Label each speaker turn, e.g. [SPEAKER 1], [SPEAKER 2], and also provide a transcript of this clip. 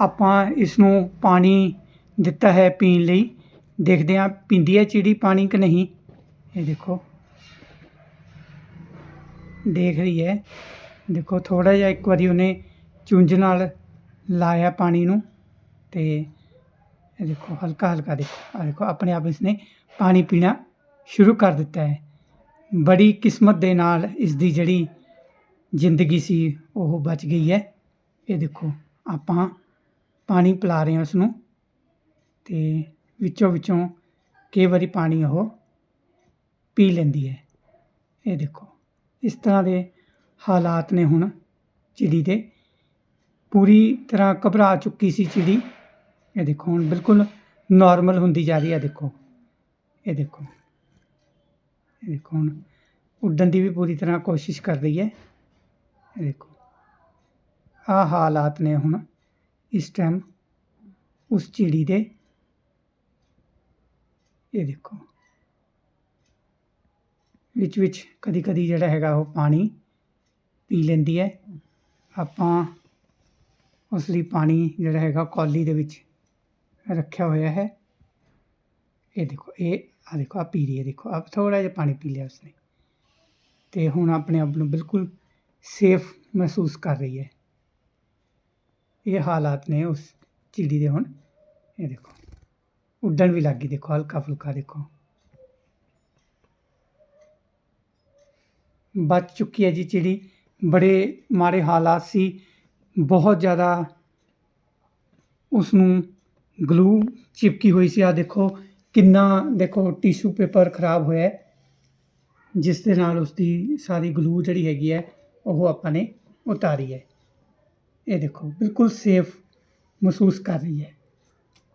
[SPEAKER 1] ਆਪਾਂ ਇਸ ਨੂੰ ਪਾਣੀ ਦਿੱਤਾ ਹੈ ਪੀਣ ਲਈ। ਦੇਖਦੇ ਹਾਂ, ਪੀਂਦੀ ਹੈ ਚਿੜੀ ਪਾਣੀ ਕਿ ਨਹੀਂ? ਇਹ ਦੇਖੋ। ਦੇਖ ਰਹੀ ਹੈ। ਦੇਖੋ ਥੋੜਾ ਜਿਹਾ ਇੱਕ ਵਾਰੀ ਉਹਨੇ ਚੁੰਝ ਨਾਲ ਲਾਇਆ ਪਾਣੀ ਨੂੰ ਤੇ ਇਹ ਦੇਖੋ, ਹਲਕਾ ਹਲਕਾ ਦੇਖੋ। ਆ ਦੇਖੋ, ਆਪਣੇ ਆਪ ਇਸਨੇ ਪਾਣੀ ਪੀਣਾ ਸ਼ੁਰੂ ਕਰ ਦਿੱਤਾ ਹੈ। ਬੜੀ ਕਿਸਮਤ ਦੇ ਨਾਲ ਇਸ ਦੀ ਜਿਹੜੀ ਜ਼ਿੰਦਗੀ ਸੀ, ਉਹ ਬਚ ਗਈ ਹੈ। ਇਹ ਦੇਖੋ, ਆਪਾਂ ਪਾਣੀ ਪਿਲਾ ਰਹੇ ਹਾਂ ਉਸ ਨੂੰ ਵਿੱਚੋਂ ਵਿੱਚੋਂ ਕਈ ਵਾਰੀ ਪਾਣੀ ਉਹ ਪੀ ਲੈਂਦੀ ਹੈ। ਇਹ ਦੇਖੋ, ਇਸ ਤਰ੍ਹਾਂ ਦੇ ਹਾਲਾਤ ਨੇ ਹੁਣ ਚਿੜੀ ਦੇ। ਪੂਰੀ ਤਰ੍ਹਾਂ ਘਬਰਾ ਚੁੱਕੀ ਸੀ ਚਿੜੀ। ਇਹ ਦੇਖੋ, ਹੁਣ ਬਿਲਕੁਲ ਨਾਰਮਲ ਹੁੰਦੀ ਜਾ ਰਹੀ ਹੈ, ਦੇਖੋ। ਇਹ ਦੇਖੋ ਇਹ ਦੇਖੋ, ਹੁਣ ਉੱਡਣ ਦੀ ਵੀ ਪੂਰੀ ਤਰ੍ਹਾਂ ਕੋਸ਼ਿਸ਼ ਕਰ ਰਹੀ ਹੈ। ਇਹ ਦੇਖੋ, ਆਹ ਹਾਲਾਤ ਨੇ ਹੁਣ। ਇਸ ਟਾਈਮ ਉਸ ਚਿੜੀ ਦੇ, ਇਹ ਦੇਖੋ, ਵਿੱਚ ਵਿੱਚ ਕਦੀ ਕਦੀ ਜਿਹੜਾ ਹੈਗਾ ਉਹ ਪਾਣੀ ਪੀ ਲੈਂਦੀ ਹੈ। ਆਪਾਂ ਉਸ ਲਈ ਪਾਣੀ ਜਿਹੜਾ ਹੈਗਾ ਕੌਲੀ ਦੇ ਵਿੱਚ ਰੱਖਿਆ ਹੋਇਆ ਹੈ। ਇਹ ਦੇਖੋ, ਇਹ ਆ ਦੇਖੋ ਆ ਪੀ ਰਹੀ ਹੈ, ਦੇਖੋ ਆਪ ਥੋੜਾ ਜਿਹਾ ਪਾਣੀ ਪੀ ਲਿਆ ਉਸਨੇ। ਤੇ ਹੁਣ ਆਪਣੇ ਆਪ ਨੂੰ ਬਿਲਕੁਲ ਸੇਫ ਮਹਿਸੂਸ ਕਰ ਰਹੀ ਹੈ। ਇਹ ਹਾਲਾਤ ਨੇ ਉਸ ਚਿੜੀ ਦੇ ਹੁਣ। ਇਹ ਦੇਖੋ। ਉੱਡਣ ਵੀ ਲੱਗ ਗਈ। ਦੇਖੋ, ਹਲਕਾ ਫੁਲਕਾ ਦੇਖੋ। ਬਚ ਚੁੱਕੀ ਹੈ ਜੀ ਚਿੜੀ ਬੜੇ ਮਾੜੇ ਹਾਲਾਤ ਸੀ। ਬਹੁਤ ਜ਼ਿਆਦਾ ਉਸ ਨੂੰ ਗਲੂ ਚਿਪਕੀ ਹੋਈ ਸੀ। ਆ ਦੇਖੋ, ਕਿੰਨਾ ਦੇਖੋ, ਟਿਸ਼ੂ ਪੇਪਰ ਖਰਾਬ ਹੋਇਆ ਜਿਸ ਦੇ ਨਾਲ ਉਸ ਦੀ ਸਾਰੀ ਗਲੂ ਜਿਹੜੀ ਹੈਗੀ ਹੈ, ਉਹ ਆਪਾਂ ਨੇ ਉਤਾਰੀ ਹੈ। ਇਹ ਦੇਖੋ ਬਿਲਕੁਲ ਸੇਫ ਮਹਿਸੂਸ ਕਰ ਰਹੀ ਹੈ